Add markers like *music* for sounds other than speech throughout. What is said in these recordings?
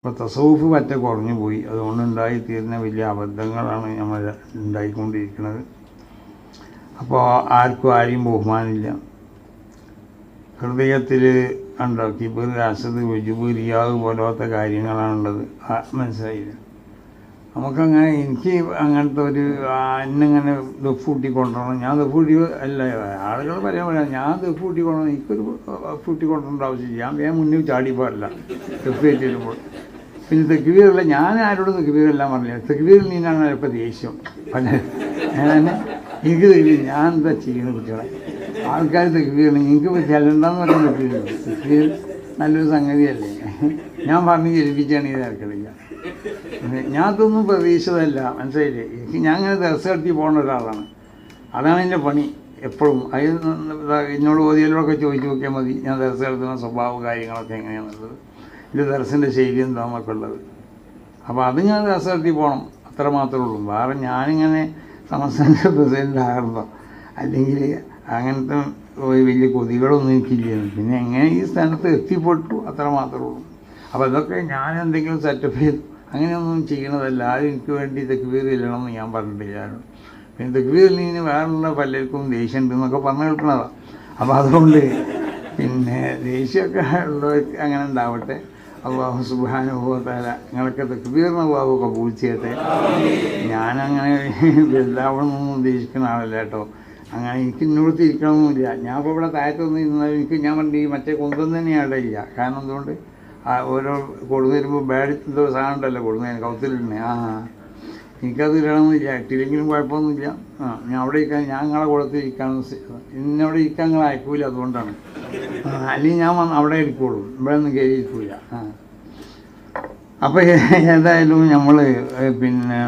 ഇപ്പോൾ തസൗഫ് പറ്റ കുറഞ്ഞു പോയി. അതുകൊണ്ട് ഉണ്ടായിത്തീരുന്ന വലിയ അബദ്ധങ്ങളാണ് നമ്മൾ ഉണ്ടായിക്കൊണ്ടിരിക്കുന്നത്. അപ്പോൾ ആർക്കും ആരെയും ബഹുമാനമില്ല ഹൃദയത്തിൽ ഉണ്ടോ കിബിർ അസദ് വിജുബ് റിയാവ് പോലത്തെ കാര്യങ്ങളാണുള്ളത്. മനസ്സിലായില്ല? നമുക്കങ്ങനെ എനിക്ക് അങ്ങനത്തെ ഒരു എന്നിങ്ങനെ ദഫൂട്ടി കൊണ്ടുവരണം ഞാൻ ദഫൂട്ടി അല്ല ആളുകൾ പറയാൻ പറയാം ഞാൻ ദഫൂട്ടി കൊണ്ടുവരണം എനിക്കൊരു ഫൂട്ടി കൊണ്ടുവരേണ്ട ഞാൻ വേഗം മുന്നിൽ ചാടി പാടില്ല. ദഫ് കയറ്റിടുമ്പോൾ പിന്നെ തെക്കുവീറല്ല ഞാൻ ആരോടും തെക്കുവീറെല്ലാം പറഞ്ഞില്ല. തെക്കുവീറിൽ നിന്നാണ് ഇപ്പം ദേഷ്യം. പിന്നെ ഞാൻ എനിക്ക് തെക്കുവീർ ഞാൻ എന്താ ചെയ്യുന്നത് കുട്ടികളെ? ആൾക്കാർ തെക്കുവീറിൽ നിങ്ങൾക്ക് ചെല്ലണ്ടെന്ന് പറയാൻ പറ്റില്ല തെക്കുവീർ നല്ലൊരു സംഗതിയല്ലേ? ഞാൻ പറഞ്ഞ് ജലിപ്പിച്ചാണ് ഈ തിരക്കില്ല ഞാൻ അതൊന്നും പ്രതീക്ഷിതല്ല മനസ്സിലായില്ലേ? എനിക്ക് ഞാൻ അങ്ങനെ ദിവസം നടത്തി പോകുന്ന ഒരാളാണ്. അതാണ് എന്റെ പണി എപ്പോഴും. അത് എന്നോട് ഓതിയലോടൊക്കെ ചോദിച്ചു നോക്കിയാൽ മതി. ഞാൻ ദിവസം നടത്തുന്ന സ്വഭാവ കാര്യങ്ങളൊക്കെ എങ്ങനെയാണുള്ളത് ഇത് ദർശന്റെ ശൈലി നമുക്കുള്ളത് അപ്പോൾ അത് ഞാൻ നടത്തി പോകണം അത്ര മാത്രമേ ഉള്ളൂ. വേറെ ഞാനിങ്ങനെ സംസ്ഥാന പ്രസിഡന്റ് ആകണ്ടോ അല്ലെങ്കിൽ അങ്ങനത്തെ ഒരു വലിയ കൊതികളൊന്നും എനിക്കില്ല പിന്നെ എങ്ങനെ ഈ സ്ഥാനത്ത് എത്തിപ്പെട്ടു അത്ര മാത്രമേ ഉള്ളൂ. അപ്പോൾ അതൊക്കെ ഞാൻ എന്തെങ്കിലും സെറ്റപ്പ് ചെയ്തു അങ്ങനെയൊന്നും ചെയ്യണതല്ല. ആരും എനിക്ക് വേണ്ടി തെക്കുവീർ ചെല്ലണമെന്ന് ഞാൻ പറഞ്ഞിട്ടില്ല. ആരും പിന്നെ തെക്കുവീരിൽ നിന്ന് വേറെയുള്ള പലർക്കും ദേഷ്യം ഉണ്ട് എന്നൊക്കെ പറഞ്ഞു കേൾക്കണതാണ് അപ്പോൾ അതുകൊണ്ട് പിന്നെ ദേഷ്യമൊക്കെ ഉള്ളവർക്ക് അങ്ങനെ ഉണ്ടാവട്ടെ. അള്ളാഹു സുബാനുഭവത്താല നിങ്ങൾക്കത് തെക്കുവീറിന് അള്ളാഹു കബൂൽ ചെയ്യട്ടെ. ഞാനങ്ങനെ വലുതാവണമെന്നൊന്നും ഉദ്ദേശിക്കുന്ന ആളല്ല കേട്ടോ. അങ്ങനെ എനിക്ക് ഇന്നോട് തിരിക്കണമെന്നില്ല ഞാൻ ഇപ്പോൾ ഇവിടെ താഴത്തൊന്നും ഇരുന്നാൽ എനിക്ക് ഞാൻ പറഞ്ഞ ഈ മറ്റേ കൊന്തം തന്നെ അവിടെ ഇല്ല. കാരണം എന്തുകൊണ്ട്? ആ ഓരോ കൊടുന്നു വരുമ്പോൾ ബാഡിന്റെ സാധനം ഉണ്ടല്ലോ കൊടുന്നു കൗത്തിലിടണേ ആ എനിക്കത് ഇടണമെന്നില്ല ഇട്ടില്ലെങ്കിലും കുഴപ്പമൊന്നുമില്ല. ആ ഞാൻ അവിടെ ഇരിക്കാൻ ഞാൻ നിങ്ങളെ കൂടത്തിൽ ഇരിക്കാമെന്ന് ഇന്നവിടെ ഇരിക്കാൻ നിങ്ങൾ അയക്കൂല അതുകൊണ്ടാണ്. അല്ലെങ്കിൽ ഞാൻ വന്ന് അവിടെ ഇരിക്കുള്ളൂ. ഇവിടെ ഒന്നും കയറി ഇരിക്കൂല. ആ. അപ്പോൾ ഏതായാലും നമ്മൾ പിന്നെ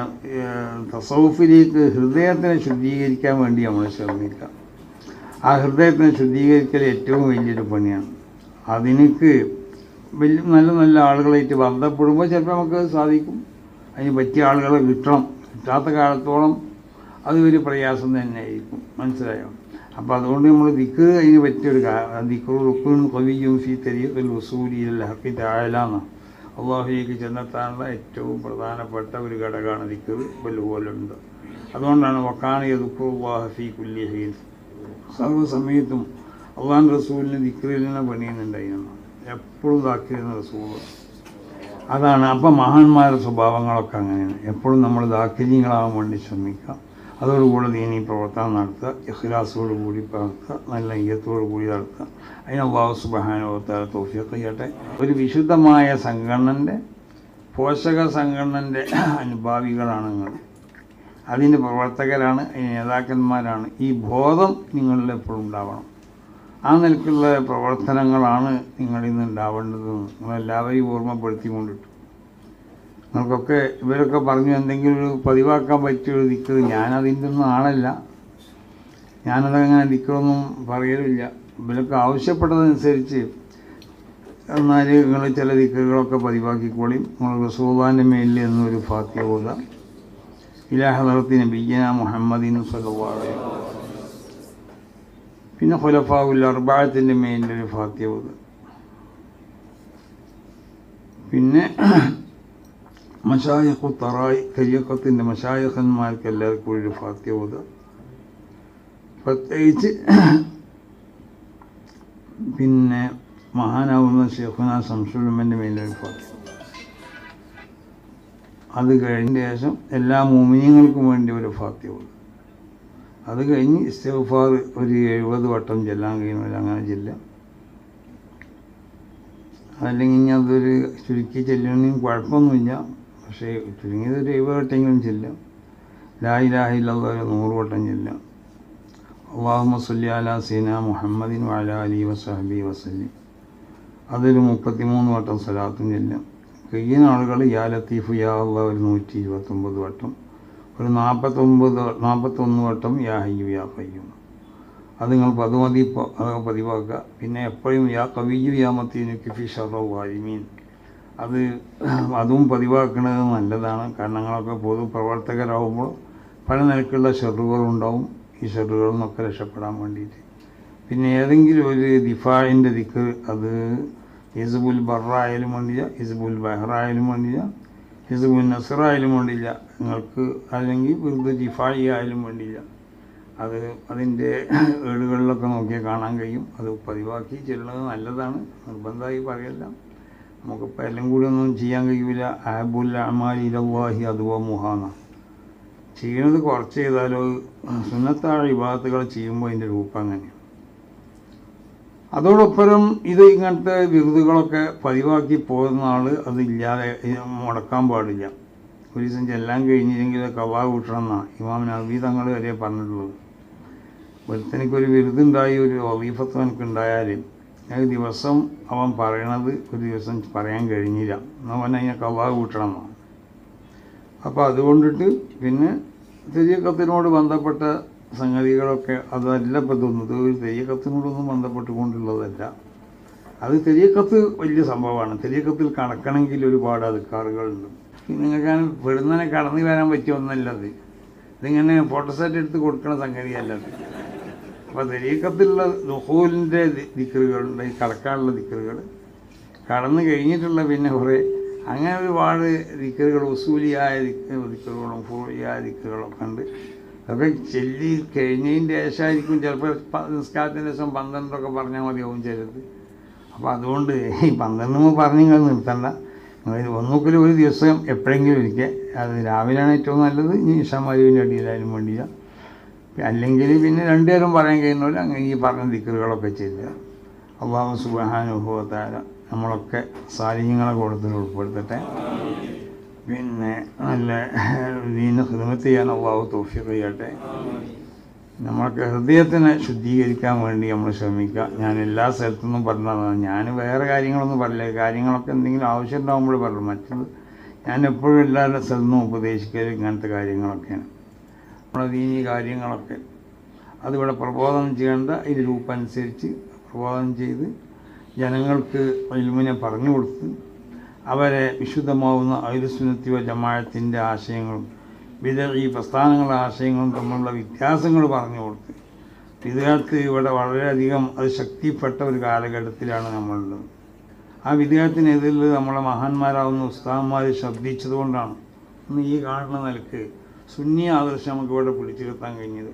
തസൗഫിലേക്ക് ഹൃദയത്തിനെ ശുദ്ധീകരിക്കാൻ വേണ്ടി നമ്മൾ ശ്രമിക്കാം. ആ ഹൃദയത്തിനെ ശുദ്ധീകരിക്കൽ ഏറ്റവും വലിയൊരു പണിയാണ്. അതിനക്ക് വലിയ നല്ല നല്ല ആളുകളായിട്ട് ബന്ധപ്പെടുമ്പോൾ ചിലപ്പോൾ നമുക്ക് സാധിക്കും. അതിന് പറ്റിയ ആളുകളെ കിട്ടണം കിട്ടാത്ത കാലത്തോളം അത് ഒരു പ്രയാസം തന്നെയായിരിക്കും. മനസ്സിലായോ? അപ്പോൾ അതുകൊണ്ട് നമ്മൾ ദിക്ക് അതിന് പറ്റിയൊരു ദിക്കുറുക്കും കവിയും ഫി തരീഖിൽ വസൂലിയിൽ ഹക്കി താഴലാന്ന് അള്ളാഹുലേക്ക് ചെന്നെത്താനുള്ള ഏറ്റവും പ്രധാനപ്പെട്ട ഒരു ഘടകമാണ് ദിക്ക് വലുപോലുണ്ട് അതുകൊണ്ടാണ് വക്കാണി ദുഃഖുല്ലാഹ് ഫി കുല്ലി ഹീൻ. സർവസമയത്തും അള്ളാൻ റസൂലിന് ദിക്കറിൽ നിന്ന് പണിയുന്നുണ്ടായിരുന്നു. എപ്പോഴും താക്കിയിരുന്ന റസൂൾ അതാണ്. അപ്പം മഹാന്മാരുടെ സ്വഭാവങ്ങളൊക്കെ അങ്ങനെയാണ്. എപ്പോഴും നമ്മൾ ദാക്ഷിണ്യങ്ങളാകാൻ വേണ്ടി ശ്രമിക്കുക. അതോടുകൂടി ദീനി പ്രവർത്തനം നടത്തുക. ഇഖ്ലാസോട് കൂടി പകർത്തുക നല്ല ഐയത്തോടു കൂടി നടത്തുക അതിന് അള്ളാഹു സുബാനുഭവത്താൽ തോഫിയൊക്കെ ചെയ്യട്ടെ. ഒരു വിശുദ്ധമായ സംഘടനന്റെ പോഷക സംഘടനന്റെ അനുഭാവികളാണ് നിങ്ങൾ. അതിന്റെ പ്രവർത്തകരാണ് അതിന്റെ നേതാക്കന്മാരാണ്. ഈ ബോധം നിങ്ങളിൽ എപ്പോഴും ഉണ്ടാവണം. ആ നിലക്കുള്ള പ്രവർത്തനങ്ങളാണ് നിങ്ങളിൽ നിന്ന് ഉണ്ടാവേണ്ടതെന്ന് നിങ്ങളെല്ലാവരെയും ഓർമ്മപ്പെടുത്തിക്കൊണ്ടിട്ട്. നിങ്ങൾക്കൊക്കെ ഇവരൊക്കെ പറഞ്ഞു എന്തെങ്കിലും ഒരു പതിവാക്കാൻ പറ്റിയൊരു ദിക്കത് ഞാനതിന്റെ ഒന്നും ആളല്ല. ഞാനതങ്ങനെ ദിക്കറൊന്നും പറയലില്ല. ഇവരൊക്കെ ആവശ്യപ്പെട്ടതനുസരിച്ച് എന്നാൽ നിങ്ങൾ ചില ദിക്കുകളൊക്കെ പതിവാക്കിക്കോളി. നിങ്ങൾ റസൂദാന്റെ മേലിൽ എന്നൊരു ഫാത്തിയ ഓതാം. ഇലാഹദറത്തിന് ബിജന മുഹമ്മദിൻ സലവാളെ പിന്നെ ഖുലഫാവുൽ അർബാഴത്തിന്റെ മേലിലൊരു ഫാത്തിയ ഓതാം പിന്നെ മഷായഖു തറായി കരിയക്കത്തിന്റെ മഷായഖന്മാർക്ക് എല്ലാവർക്കും ഒരു ഫാത്തിയ ഓതാം പ്രത്യേകിച്ച് പിന്നെ മഹാനാവുന്ന ഷെഖുന സംസുലമന്റെ മേലൊരു ഫാത്തിയ അത് കഴിഞ്ഞ ശേഷം എല്ലാ മോമിനിയങ്ങൾക്കും വേണ്ടി ഒരു ഫാത്തിയ ഓതും അത് കഴിഞ്ഞ് ഇസ്തഫാർ ഒരു എഴുപത് വട്ടം ചെല്ലാൻ കഴിയുന്നില്ല അങ്ങനെ ചെല്ലാം അതല്ലെങ്കിൽ ഇനി അതൊരു ചുരുക്കി ചെല്ലണമെങ്കിൽ കുഴപ്പമൊന്നുമില്ല. പക്ഷേ ചുരുങ്ങിയത് ഒരു എഴുപത് വട്ടെങ്കിലും ചെല്ലാം ലായി ലാഹില്ലാതെ ഒരു നൂറ് വട്ടം ചെല്ലാം അള്ളാഹുമ സല്ലി അലാ സീന മുഹമ്മദിൻ വാല അലി വസഹബി വസല്ലി. അതൊരു മുപ്പത്തിമൂന്ന് വട്ടം സലാത്തും ചെല്ലാം കഴിയുന്ന ആളുകൾ യാ ലത്തീഫ് യാ അള്ളാഹ് ഒരു നൂറ്റി ഇരുപത്തൊമ്പത് വട്ടം ഒരു നാൽപ്പത്തൊമ്പത് നാൽപ്പത്തൊന്ന് വട്ടം യാ ഹയ്യു യാ കയ്യും അത് നിങ്ങൾ പതുമതി പതിവാക്കുക. പിന്നെ എപ്പോഴും യാ കവിയു യാ കിഫി ഷറോ വാരിമീൻ അത് അതും പതിവാക്കുന്നത് നല്ലതാണ്. കാരണം നിങ്ങളൊക്കെ പൊതുപ്രവർത്തകരാകുമ്പോൾ പല നിലക്കുള്ള ഷെറുകളുണ്ടാവും ഈ ഷെറുകളിൽ നിന്നൊക്കെ രക്ഷപ്പെടാൻ വേണ്ടിയിട്ട്. പിന്നെ ഏതെങ്കിലും ഒരു ദിഫായിന്റെ ദിക്ക് അത് ഹിസ്ബുൽ ബറായാലും വേണ്ടില്ല ഹിസ്ബുൽ ബഹ്റായാലും വേണ്ടില്ല ഹിസ്ബുൽ നസറായാലും വേണ്ടില്ല നിങ്ങൾക്ക് അല്ലെങ്കിൽ വെറുതെ ജിഫായി ആയാലും വേണ്ടില്ല അത് അതിന്റെ ഏടുകളിലൊക്കെ നോക്കിയാൽ കാണാൻ കഴിയും. അത് പതിവാക്കി ചെല്ലുന്നത് നല്ലതാണ്. നിർബന്ധമായി പറയല്ല. നമുക്കിപ്പോൾ എല്ലാം കൂടി ഒന്നും ചെയ്യാൻ കഴിയൂല. ആബുൽ അമാലിലവാഹി അതുവോ മുഹാന. ചെയ്യുന്നത് കുറച്ച് ചെയ്താലോ സുന്നത്താഴ വിഭാഗത്തുകൾ ചെയ്യുമ്പോൾ അതിന്റെ രൂപം അങ്ങനെയാണ്. അതോടൊപ്പം ഇത് ഇങ്ങനത്തെ വിരുദുകളൊക്കെ പതിവാക്കി പോകുന്ന ആൾ അതില്ലാതെ മുടക്കാൻ പാടില്ല. ഒരു ദിവസം ചെല്ലാൻ കഴിഞ്ഞില്ലെങ്കിൽ കവാ കൂട്ടണം എന്നാണ് ഇമാം നബി തങ്ങൾ വരെ പറഞ്ഞിട്ടുള്ളത്. ഒരുത്തനിക്കൊരു വിരുദുണ്ടായി ഒരു വലീഫത്ത് എനിക്ക് ഉണ്ടായാൽ അത് ദിവസം അവൻ പറയണത് ഒരു ദിവസം പറയാൻ കഴിഞ്ഞില്ല. അവൻ അതിനെ കവാ കൂട്ടണം എന്നാണ് അപ്പോൾ അതുകൊണ്ടിട്ട് പിന്നെ തിരിയക്കത്തിനോട് ബന്ധപ്പെട്ട സംഗതികളൊക്കെ അതല്ല തോന്നുന്നത്. ഒരു തെയ്യക്കത്തിനോടൊന്നും ബന്ധപ്പെട്ടുകൊണ്ടുള്ളതല്ല. അത് തെയ്യക്കത്ത് വലിയ സംഭവമാണ്. തെയ്യക്കത്തിൽ കടക്കണമെങ്കിൽ ഒരുപാട് അതുക്കാറുകളുണ്ട് നിങ്ങൾക്ക് പെടുന്നതിനെ കടന്നു വരാൻ പറ്റിയ ഒന്നല്ല അത്. ഇതിങ്ങനെ ഫോട്ടോസെറ്റ് എടുത്ത് കൊടുക്കണ സംഗതിയല്ല അത്. അപ്പോൾ തെരീക്കത്തിലുള്ള ദുഹൂലിന്റെ ദിക്കറുകളുണ്ട് ഈ കടക്കാനുള്ള ദിക്കറുകൾ കടന്നു കഴിഞ്ഞിട്ടുള്ള പിന്നെ കുറേ അങ്ങനെ ഒരുപാട് ദിക്കറുകൾ ഉസൂലിയായ ദിക്ക ദിക്കറുകളും ഫൂലിയായ ദിക്കറുകളൊക്കെ ഉണ്ട്. അതൊക്കെ ചെല്ലി കഴിഞ്ഞതിന്റെ ശേഷമായിരിക്കും ചിലപ്പോൾ നിസ്കാരത്തിന്റെ ശേഷം പന്ത്രണ്ടൊക്കെ പറഞ്ഞാൽ മതിയാവും ചിലത്. അപ്പോൾ അതുകൊണ്ട് ഈ പന്ത്രണ്ട് പറഞ്ഞു നിങ്ങൾ നിർത്തണ്ട. ഒന്നുകിൽ ഒരു ദിവസം എപ്പോഴെങ്കിലും ഒരിക്കൽ അത് രാവിലെയാണ് ഏറ്റവും നല്ലത്. ഇനി ഇഷാമാരുവിന്റെ അടിയിലായാലും വേണ്ടിയില്ല അല്ലെങ്കിൽ പിന്നെ രണ്ടുപേരും പറയാൻ കഴിയുന്നില്ല അങ്ങനെ ഈ പറഞ്ഞ ദിക്കറുകളൊക്കെ ചെയ്യുക. അള്ളാഹു സുബാനുഭവത്താര നമ്മളൊക്കെ സാലിഹ്യങ്ങളെ കൂടുതൽ ഉൾപ്പെടുത്തട്ടെ. പിന്നെ നല്ല ദീന ഹിദമത്ത് ചെയ്യാൻ അള്ളാഹു തോഫിക്ക് ചെയ്യട്ടെ. നമ്മൾക്ക് ഹൃദയത്തിനെ ശുദ്ധീകരിക്കാൻ വേണ്ടി നമ്മൾ ശ്രമിക്കുക. ഞാൻ എല്ലാ സ്ഥലത്തുനിന്നും പറഞ്ഞതാണ് ഞാൻ വേറെ കാര്യങ്ങളൊന്നും പറയില്ല. കാര്യങ്ങളൊക്കെ എന്തെങ്കിലും ആവശ്യം ഉണ്ടാകുമ്പോൾ പറയും. മറ്റുള്ള ഞാൻ എപ്പോഴും എല്ലാവരുടെ സ്ഥലത്തുനിന്നും ഉപദേശിക്കൽ ഇങ്ങനത്തെ കാര്യങ്ങളൊക്കെയാണ്. നമ്മുടെ ദീനി കാര്യങ്ങളൊക്കെ അതിവിടെ പ്രബോധനം ചെയ്യേണ്ട ഈ രൂപം അനുസരിച്ച് പ്രബോധനം ചെയ്ത് ജനങ്ങൾക്ക് ഇൽമിനെ പറഞ്ഞു കൊടുത്ത് അവരെ വിശുദ്ധമാവുന്ന ഐരുസുനത്തിവ ജമാഴത്തിന്റെ ആശയങ്ങളും ഈ പ്രസ്ഥാനങ്ങളുടെ ആശയങ്ങളും തമ്മിലുള്ള വ്യത്യാസങ്ങൾ പറഞ്ഞു കൊടുത്ത്. വിദ്യാർത്ഥി ഇവിടെ വളരെയധികം അത് ശക്തിപ്പെട്ട ഒരു കാലഘട്ടത്തിലാണ് നമ്മളുള്ളത്. ആ വിദ്യാർത്ഥിനെതിരിൽ നമ്മളെ മഹാന്മാരാവുന്ന ഉസ്താദന്മാർ ശബ്ദിച്ചതുകൊണ്ടാണ് ഇന്ന് ഈ കാണുന്ന നിലയ്ക്ക് സുന്നി ആദർശം നമുക്ക് ഇവിടെ പിടിച്ചിരുത്താൻ കഴിഞ്ഞത്.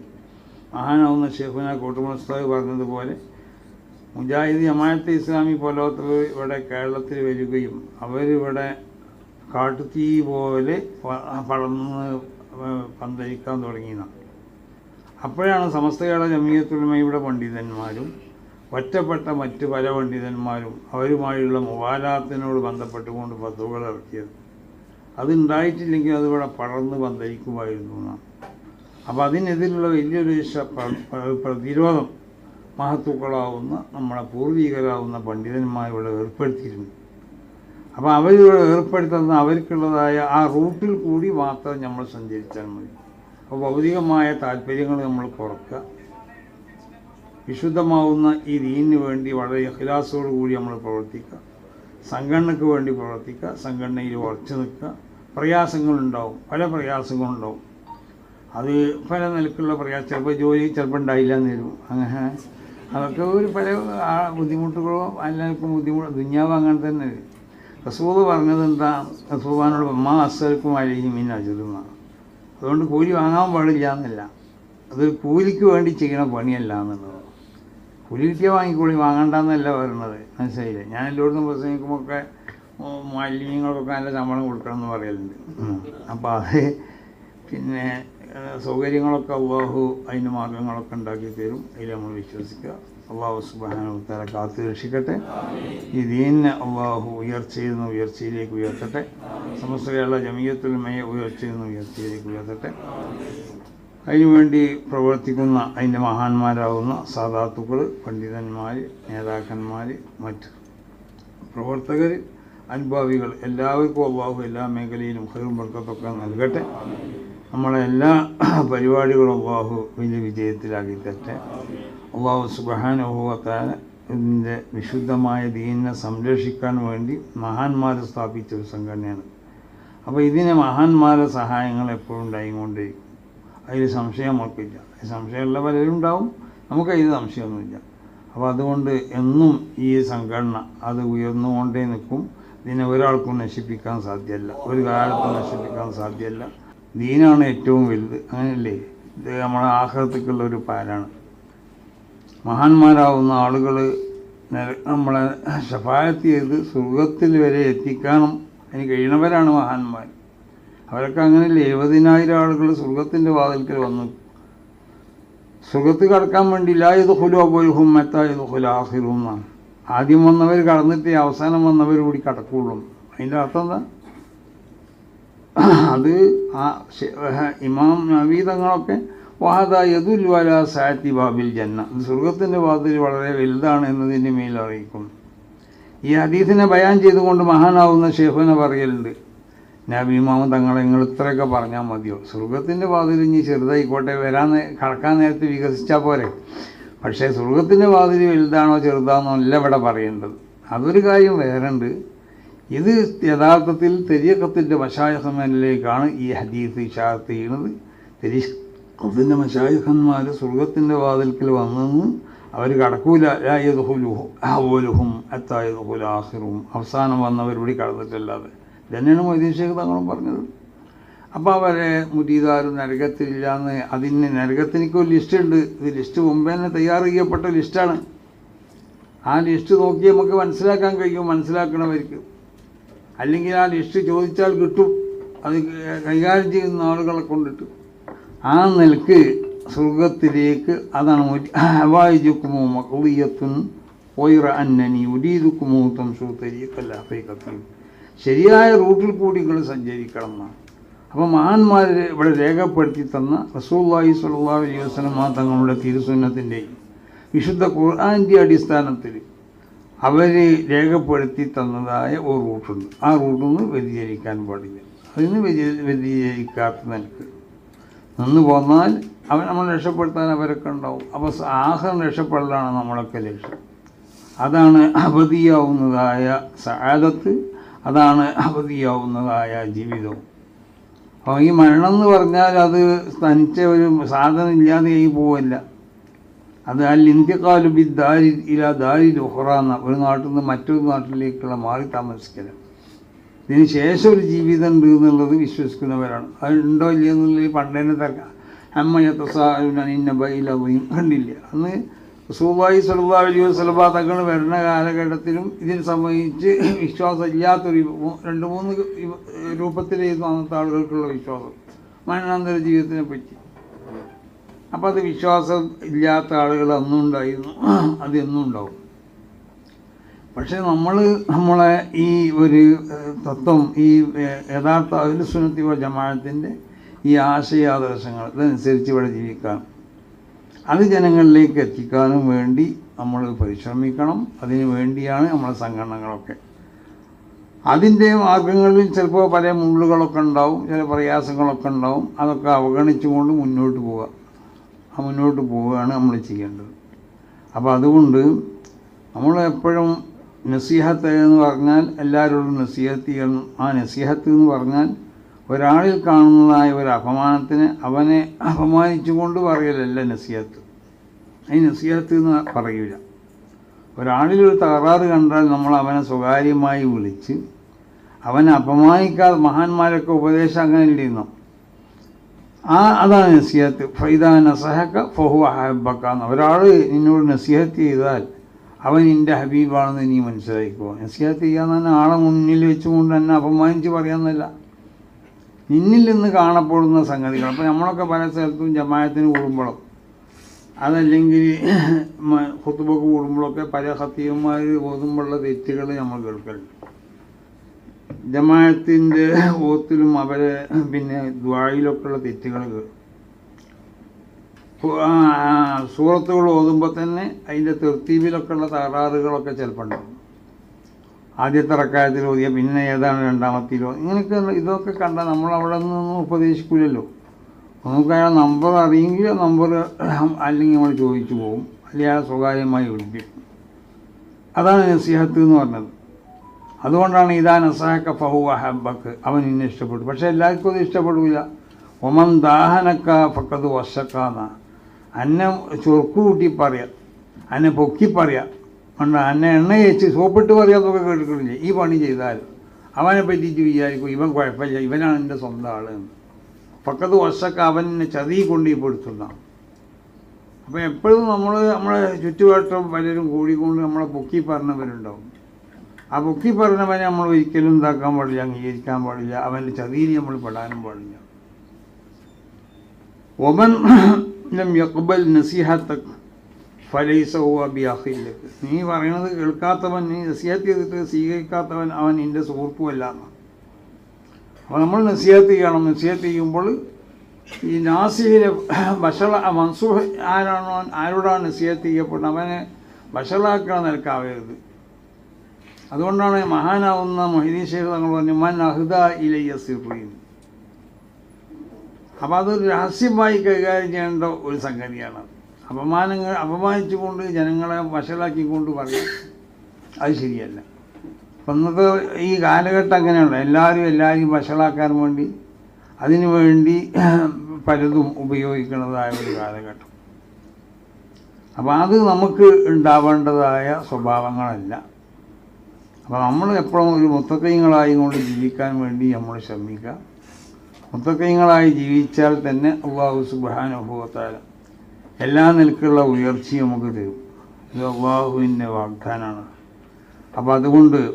മഹാനാവുന്ന ഷെയ്ഖുന കൂട്ടുമുസ്താവ് പറഞ്ഞതുപോലെ മുജാഹിദ് ജമാഅത്തെ ഇസ്ലാമി പോലത്തവർ ഇവിടെ കേരളത്തിൽ വരികയും അവരിവിടെ കാട്ടുതീ പോലെ പടർന്ന് പന്തലിക്കാൻ തുടങ്ങിയതാണ് അപ്പോഴാണ് സമസ്ത കേരള ജമീയത്തുലമയുടെ പണ്ഡിതന്മാരും ഒറ്റപ്പെട്ട മറ്റ് പല പണ്ഡിതന്മാരും അവരുമായുള്ള മുവാലാത്തിനോട് ബന്ധപ്പെട്ടുകൊണ്ട് പദ്ധതികൾ ഇറക്കിയത്. അതുണ്ടായിട്ടില്ലെങ്കിൽ അതിവിടെ പടർന്ന് പന്തലിക്കുമായിരുന്നു എന്നാണ്. അപ്പോൾ അതിനെതിരുള്ള വലിയൊരു പ്രതിരോധം മഹത്തുക്കളാവുന്ന നമ്മളെ പൂർവികരാവുന്ന പണ്ഡിതന്മാർ ഇവിടെ ഏർപ്പെടുത്തിയിരുന്നു അപ്പോൾ അവരിവിടെ ഏർപ്പെടുത്തുന്ന അവർക്കുള്ളതായ ആ റൂട്ടിൽ കൂടി മാത്രം നമ്മൾ സഞ്ചരിച്ചാൽ മതി. അപ്പോൾ ഭൗതികമായ താല്പര്യങ്ങൾ നമ്മൾ കുറക്കുക. വിശുദ്ധമാവുന്ന ഈ ദീനിന് വേണ്ടി വളരെ ഇഖ്ലാസോടു കൂടി നമ്മൾ പ്രവർത്തിക്കുക. സംഘടനയ്ക്ക് വേണ്ടി പ്രവർത്തിക്കുക. സംഘടനയിൽ ഉറച്ചു നിൽക്കുക. പ്രയാസങ്ങളുണ്ടാവും. പല പ്രയാസങ്ങളുണ്ടാവും. അത് പല നിലക്കുള്ള പ്രയാസം. ചിലപ്പോൾ ജോലി ചിലപ്പോൾ ഉണ്ടായില്ല എന്ന് വരും. അങ്ങനെ അതൊക്കെ ഒരു പല ബുദ്ധിമുട്ടുകളോ എല്ലാവർക്കും ബുദ്ധിമുട്ട് ദുഞ്ഞാവ് അങ്ങനെ തന്നെ. റസൂദ് പറഞ്ഞത് എന്താ? റസൂബാനോട് അമ്മ അസ്സൽക്കും അഴിഞ്ഞു മീൻ അജുദുമ അതുകൊണ്ട് കൂലി വാങ്ങാൻ പാടില്ല എന്നല്ല. അതൊരു കൂലിക്ക് വേണ്ടി ചെയ്യണ പണിയല്ല എന്നുള്ളത്. കൂലി കിട്ടിയാൽ വാങ്ങിക്കൂലി വാങ്ങണ്ടെന്നല്ല പറയുന്നത്. മനസ്സിലായില്ലേ? ഞാൻ എല്ലായിടത്തും പ്രസംഗിക്കുമ്പോഴൊക്കെ മാലിന്യങ്ങൾക്കൊക്കെ നല്ല ശമ്പളം കൊടുക്കണം എന്ന് പറയലുണ്ട്. അപ്പോൾ അത് പിന്നെ സൗകര്യങ്ങളൊക്കെ അള്ളാഹു അതിന് മാർഗങ്ങളൊക്കെ ഉണ്ടാക്കി തരും. അതിൽ നമ്മൾ വിശ്വസിക്കുക. അള്ളാഹു സുബാനുത്താല കാത്തു രക്ഷിക്കട്ടെ. ഈ ദീനിനെ അള്ളാഹു ഉയർച്ചയിൽ നിന്ന് ഉയർച്ചയിലേക്ക് ഉയർത്തട്ടെ. സമസ്തയുള്ള കേരള ജമീയത്തുൽമയെ ഉയർച്ചയിൽ നിന്ന് ഉയർച്ചയിലേക്ക് ഉയർത്തട്ടെ. അതിനുവേണ്ടി പ്രവർത്തിക്കുന്ന അതിന്റെ മഹാന്മാരാകുന്ന സാധാത്തുക്കൾ പണ്ഡിതന്മാർ നേതാക്കന്മാർ മറ്റ് പ്രവർത്തകർ അനുഭാവികൾ എല്ലാവർക്കും അള്ളാഹു എല്ലാ മേഖലയിലും ഹൈറും ബർക്കത്തൊക്കെ നൽകട്ടെ. നമ്മളെ എല്ലാ *clears throat* പരിപാടികളും അള്ളാഹു വലിയ വിജയത്തിലാക്കി തട്ടെ. അള്ളാഹു സുബഹാനുഭവത്താൽ ഇതിന്റെ വിശുദ്ധമായ ദീനിനെ സംരക്ഷിക്കാൻ വേണ്ടി മഹാന്മാർ സ്ഥാപിച്ച ഒരു സംഘടനയാണ്. അപ്പോൾ ഇതിന് മഹാന്മാരുടെ സഹായങ്ങൾ എപ്പോഴും ഉണ്ടായിക്കൊണ്ടിരിക്കും അതിൽ സംശയം നമുക്കില്ല. സംശയമുള്ള പലരും ഉണ്ടാവും. നമുക്ക് അതിൽ സംശയമൊന്നുമില്ല. അപ്പോൾ അതുകൊണ്ട് എന്നും ഈ സംഘടന അത് ഉയർന്നുകൊണ്ടേ നിൽക്കും. ഇതിനെ ഒരാൾക്കും നശിപ്പിക്കാൻ സാധ്യമല്ല. ഒരു കാലത്തും നശിപ്പിക്കാൻ സാധ്യമല്ല. ദീനാണ് ഏറ്റവും വലുത്. അങ്ങനെയല്ലേ? ഇത് നമ്മുടെ ആഹ്ലത്തേക്കുള്ള ഒരു പാലാണ്. മഹാന്മാരാവുന്ന ആളുകൾ നമ്മളെ ശഫായത്ത് ചെയ്ത് സ്വർഗത്തിൽ വരെ എത്തിക്കാനും അതിന് കഴിയണവരാണ് മഹാന്മാർ. അവരൊക്കെ അങ്ങനെയല്ലേ? എഴുപതിനായിരം ആളുകൾ സ്വർഗത്തിന്റെ വാതിൽക്കൽ വന്നു. സുഖത്ത് കടക്കാൻ വേണ്ടി ലായത് ഹുലോ അബുൽഹും മെത്തായത് ഹുലാഹിറും എന്നാണ്. ആദ്യം വന്നവർ കടന്നിട്ട് അവസാനം വന്നവർ കൂടി കടക്കുള്ളൂ. അതിന്റെ അർത്ഥം എന്താ? അത് ആ ഇമാം നവീതങ്ങളൊക്കെ വാഹദ യദുൽവല സാറ്റി ബാബിൽ ജന്ന. സ്വർഗത്തിന്റെ വാതിൽ വളരെ വലുതാണ് എന്നതിന്റെ മേൽ അറിയിക്കുന്നു. ഈ ഹദീസിനെ ബയാൻ ചെയ്തുകൊണ്ട് മഹാനാവുന്ന ഷെയ്ഖുനെ പറയലുണ്ട്. നബി ഇമാമ തങ്ങളെ നിങ്ങൾ ഇത്രയൊക്കെ പറഞ്ഞാൽ മതിയോ? സ്വർഗത്തിന്റെ വാതിൽ ഇനി ചെറുതായിക്കോട്ടെ വരാൻ കടക്കാൻ നേരത്തെ വികസിച്ചാൽ പോരെ. പക്ഷേ സ്വർഗത്തിന്റെ വാതിൽ വലുതാണോ ചെറുതാണോ അല്ല ഇവിടെ പറയേണ്ടത്. അതൊരു കാര്യം വേറെ ഉണ്ട് ഇത് യഥാർത്ഥത്തിൽ തെരിയക്കത്തിന്റെ മഷായഹമനിലേക്കാണ് ഈ ഹദീസ് ഇഷാർത്ത് ചെയ്യുന്നത്. തെരിയക്കത്തിന്റെ മഷായഹന്മാർ സ്വർഗത്തിന്റെ വാതിൽക്കൽ വന്നെന്ന് അവർ കടക്കൂല. അത്തായുഹുലാഹിറും അത്തായതുഹുൽ ആഹിറും അവസാനം വന്നവരോട് കടന്നിട്ടല്ലാതെ. ഇതന്നെയാണ് മൊയ്തീൻ ഷേഖ് തങ്ങളും പറഞ്ഞത്. അപ്പോൾ അവരെ മുരീദാരും നരകത്തിലില്ല എന്ന് അതിന് നരകത്തിനൊക്കെ ഒരു ലിസ്റ്റ് ഉണ്ട് ഇത് ലിസ്റ്റ് മുമ്പേ തന്നെ തയ്യാർ ചെയ്യപ്പെട്ട ലിസ്റ്റാണ്. ആ ലിസ്റ്റ് നോക്കി നമുക്ക് മനസ്സിലാക്കാൻ കഴിയും. മനസ്സിലാക്കണവർക്ക് അല്ലെങ്കിൽ ആ ലിസ്റ്റ് ചോദിച്ചാൽ കിട്ടും. അത് കൈകാര്യം ചെയ്യുന്ന ആളുകളെ കൊണ്ടിട്ട്. ആ നിലയ്ക്ക് സ്വർഗത്തിലേക്ക് അതാണ് അവായിജുക്കുമോ മക്കളിയത്തുൻ ഒയറ അന്നനി ഉരീതുക്കുമോ തംസു ശരിയായ റൂട്ടിൽ കൂടി നിങ്ങൾ സഞ്ചരിക്കണം എന്നാണ്. അപ്പോൾ മഹാന്മാർ ഇവിടെ രേഖപ്പെടുത്തി തന്ന റസൂല്ലാഹി സ്വല്ലാ അലൈഹി വസ്ലമ തങ്ങളുടെ തിരുസുന്നത്തിന്റെയും വിശുദ്ധ ഖുർആാന്റെ അടിസ്ഥാനത്തിൽ അവർ രേഖപ്പെടുത്തി തന്നതായ ഒരു റൂട്ടുണ്ട് ആ റൂട്ടിൽ നിന്ന് വ്യതിചരിക്കാൻ പാടില്ല. അതിന് വ്യതി വ്യതിചരിക്കാത്ത നിനക്ക് നിന്ന് പോന്നാൽ അവൻ നമ്മൾ രക്ഷപ്പെടുത്താൻ അവരൊക്കെ ഉണ്ടാവും. അപ്പോൾ ആഹം രക്ഷപ്പെടലാണ് നമ്മളൊക്കെ ലക്ഷ്യം. അതാണ് അവധിയാവുന്നതായ സാഗത്ത് അതാണ് അവധിയാവുന്നതായ ജീവിതം അപ്പോൾ ഈ മരണം എന്ന് പറഞ്ഞാൽ അത് തനിച്ച ഒരു സാധനം ഇല്ലാതെയായി പോവല്ല. അത് അൽ ഇന്ത്യക്കാലു ബി ദാരി ഇല ദാരി ലുഹറ എന്ന ഒരു നാട്ടിൽ നിന്ന് മറ്റൊരു നാട്ടിലേക്കുള്ള മാറി താമസിക്കലും ഇതിന് ശേഷം ഒരു ജീവിതം ഉണ്ട് എന്നുള്ളത് വിശ്വസിക്കുന്നവരാണ്. അത് ഉണ്ടോ ഇല്ലയോ എന്നുള്ളത് പണ്ടേനെ തർക്ക അമ്മയത്തസാഇന്ന ബൈലവയും കണ്ടില്ല. അന്ന് സൂബായി സലുബാ വലിയ വസ്ലബാ തങ്ങൾ വരുന്ന കാലഘട്ടത്തിലും ഇതിനെ സംബന്ധിച്ച് വിശ്വാസം ഇല്ലാത്തൊരു രണ്ട് മൂന്ന് രൂപത്തിലേക്ക് അന്നത്തെ ആളുകൾക്കുള്ള വിശ്വാസം. മരണാന്തര ജീവിതത്തിനെ പറ്റി. അപ്പോൾ അത് വിശ്വാസം ഇല്ലാത്ത ആളുകൾ അന്നും ഉണ്ടായിരുന്നു. അതെന്നും ഉണ്ടാവും. പക്ഷേ നമ്മൾ നമ്മളെ ഈ ഒരു തത്വം ഈ യഥാർത്ഥ അഖിലുസുന്നത്തി സുനത്തി ജമാഅത്തിന്റെ ഈ ആശയാദർശങ്ങൾ ഇതനുസരിച്ച് ഇവിടെ ജീവിക്കാം അത് ജനങ്ങളിലേക്ക് എത്തിക്കാനും വേണ്ടി നമ്മൾ പരിശ്രമിക്കണം. അതിനു വേണ്ടിയാണ് നമ്മളെ സംഘടനകളൊക്കെ. അതിന്റെ മാർഗങ്ങളിൽ ചിലപ്പോൾ പല മുള്ളുകളൊക്കെ ഉണ്ടാവും ചില പ്രയാസങ്ങളൊക്കെ ഉണ്ടാവും. അതൊക്കെ അവഗണിച്ചുകൊണ്ട് മുന്നോട്ട് പോവുക. മുന്നോട്ട് പോവുകയാണ് നമ്മൾ ചെയ്യേണ്ടത്. അപ്പോൾ അതുകൊണ്ട് നമ്മൾ എപ്പോഴും നസീഹത്ത് എന്ന് പറഞ്ഞാൽ എല്ലാവരോടും നസീഹത്ത് ചെയ്യണം. ആ നസീഹത്ത് എന്ന് പറഞ്ഞാൽ ഒരാളിൽ കാണുന്നതായ ഒരു അപമാനത്തിന് അവനെ അപമാനിച്ചുകൊണ്ട് പറയലല്ല നസീഹത്ത്. ഈ നസീഹത്ത് എന്ന് പറയില്ല ഒരാളിൽ ഒരു തകരാറ് കണ്ടാൽ നമ്മൾ അവനെ സ്വകാര്യമായി വിളിച്ച് അവനെ അപമാനിക്കാതെ മഹാന്മാരൊക്കെ ഉപദേശം അങ്ങനെ ഇല്ലെന്നോ ആ അതാണ് നസിഹത്ത്. ഫൈദ നസഹക്ക ഫഹു അഹബക്ക എന്ന്. ഒരാൾ നിന്നോട് നസിഹത്ത് ചെയ്താൽ അവൻ നിന്റെ ഹബീബാണെന്ന് നീ മനസ്സിലാക്കുക നസിഹത്ത് ചെയ്യാന്ന് തന്നെ ആളെ മുന്നിൽ വെച്ചുകൊണ്ട് തന്നെ അപമാനിച്ച് പറയാമെന്നല്ല. നിന്നിൽ നിന്ന് കാണപ്പെടുന്ന സംഗതികൾ. അപ്പോൾ നമ്മളൊക്കെ പല സ്ഥലത്തും ജമായത്തിന് കൂടുമ്പോഴും അതല്ലെങ്കിൽ *clears throat* ഹുത്തുബക്ക് കൂടുമ്പോഴൊക്കെ പല ഹത്തീവന്മാർ ഓതുമ്പോഴുള്ള തെറ്റുകൾ നമ്മൾ കേൾക്കലുണ്ട്. ജമാഅത്തിന്റെ ഓത്തിലും അവരെ പിന്നെ ദ്വായിലൊക്കെയുള്ള തെറ്റുകൾ സൂറത്തുകൾ ഓതുമ്പോൾ തന്നെ അതിന്റെ തെർത്തീവിലൊക്കെ ഉള്ള തകരാറുകളൊക്കെ ചിലപ്പോൾ ഉണ്ടാവും ആദ്യത്തെ റക്കായത്തിൽ ഓതിയ പിന്നെ ഏതാണ് രണ്ടാമത്തിലോ ഇങ്ങനെയൊക്കെ ഇതൊക്കെ കണ്ടാൽ നമ്മൾ അവിടെ നിന്നൊന്നും ഉപദേശിക്കില്ലല്ലോ നമുക്ക് അയാൾ നമ്പർ അറിയെങ്കിൽ നമ്പർ അല്ലെങ്കിൽ നമ്മൾ ചോദിച്ചു പോകും അല്ലെങ്കിൽ അയാൾ സ്വകാര്യമായി വിളിക്കും. അതാണ് സിഹത്ത് എന്ന് പറഞ്ഞത്. അതുകൊണ്ടാണ് ഇതാ നസാഹക്ക ഫഹു അഹബക്ക് അവൻ ഇന്നെ ഇഷ്ടപ്പെട്ടു. പക്ഷേ എല്ലാവർക്കും അത് ഇഷ്ടപ്പെടില്ല ഒമൻ ദാഹനക്ക ഫക്കത് വശക്കാന്ന അന്നെ ചൊർക്ക് കൂട്ടി പറയാം. അന്നെ പൊക്കി പറയാം. കണ്ട? അന്നെ എണ്ണ തേച്ച് സോപ്പിട്ട് പറയാന്നൊക്കെ കേട്ടിട്ടില്ല ഈ പണി ചെയ്താൽ അവനെ പറ്റിയിട്ട് വിചാരിക്കും ഇവൻ കുഴപ്പമില്ല. ഇവനാണ് എന്റെ സ്വന്തം ആൾ. പക്കത്ത് വർഷമൊക്കെ അവനെ ചതി കൊണ്ടു ഈ പെടുത്തുന്നതാണ് അപ്പം എപ്പോഴും നമ്മൾ നമ്മളെ ചുറ്റുവട്ടം പലരും കൂടിക്കൊണ്ട് നമ്മളെ പൊക്കി പറഞ്ഞവരുണ്ടാവും. ആ പൊക്കി പറഞ്ഞവനെ നമ്മൾ ഒരിക്കലും ഇതാക്കാൻ പാടില്ല അംഗീകരിക്കാൻ പാടില്ല. അവന്റെ ചതിയിൽ നമ്മൾ പെടാനും പാടില്ല. ഒമൻ ലം യഖ്ബൽ നസീഹത്തക് ഫലൈസ ഹുവ ബിഅഖില്ലക്. നീ പറയണത് കേൾക്കാത്തവൻ നീ നസിഹത്ത് ചെയ്തിട്ട് സ്വീകരിക്കാത്തവൻ അവൻ എന്റെ സുഹൃത്തുമല്ല അപ്പോൾ നമ്മൾ നസിഹത്ത് ചെയ്യണം. നസിഹത്ത് ചെയ്യുമ്പോൾ ഈ നാസിഹിനെ ബഷള മൻസൂഹ് ആരാണോ ആരോടാണ് നസിഹത്ത് ചെയ്യപ്പെടുന്നത്? അവനെ ബഷളാക്കണം നിലക്കാവരുത് അതുകൊണ്ടാണ് മഹാനാവുന്ന മൊഹിദീൻ ഷേഖ് തങ്ങൾ പറഞ്ഞു മൻ അഹ്ദ ഇലയ്യ സിറീൻ അപ്പോൾ അതൊരു രഹസ്യമായി കൈകാര്യം ചെയ്യേണ്ട ഒരു സംഗതിയാണ്. അപമാനങ്ങൾ അപമാനിച്ചുകൊണ്ട് ജനങ്ങളെ വഷളാക്കിക്കൊണ്ട് പറയും. അത് ശരിയല്ല. അപ്പം ഇന്നത്തെ ഈ കാലഘട്ടം അങ്ങനെയുള്ള എല്ലാവരും എല്ലാവരും വഷളാക്കാൻ വേണ്ടി അതിനു വേണ്ടി പലതും ഉപയോഗിക്കുന്നതായ ഒരു കാലഘട്ടം. അപ്പോൾ അത് നമുക്ക് ഉണ്ടാവേണ്ടതായ സ്വഭാവങ്ങളല്ല. അപ്പോൾ നമ്മൾ എപ്പോഴും ഒരു മുത്തക്കൈങ്ങളായി കൊണ്ട് ജീവിക്കാൻ വേണ്ടി നമ്മൾ ശ്രമിക്കുക. മുത്തക്കൈങ്ങളായി ജീവിച്ചാൽ തന്നെ അള്ളാഹു സുബാനുഭവത്താൽ എല്ലാ നിലക്കുള്ള ഉയർച്ചയും നമുക്ക് തരും. ഇത് അള്ളാഹുവിന്റെ വാഗ്ദാനമാണ്. അപ്പോൾ അതുകൊണ്ട്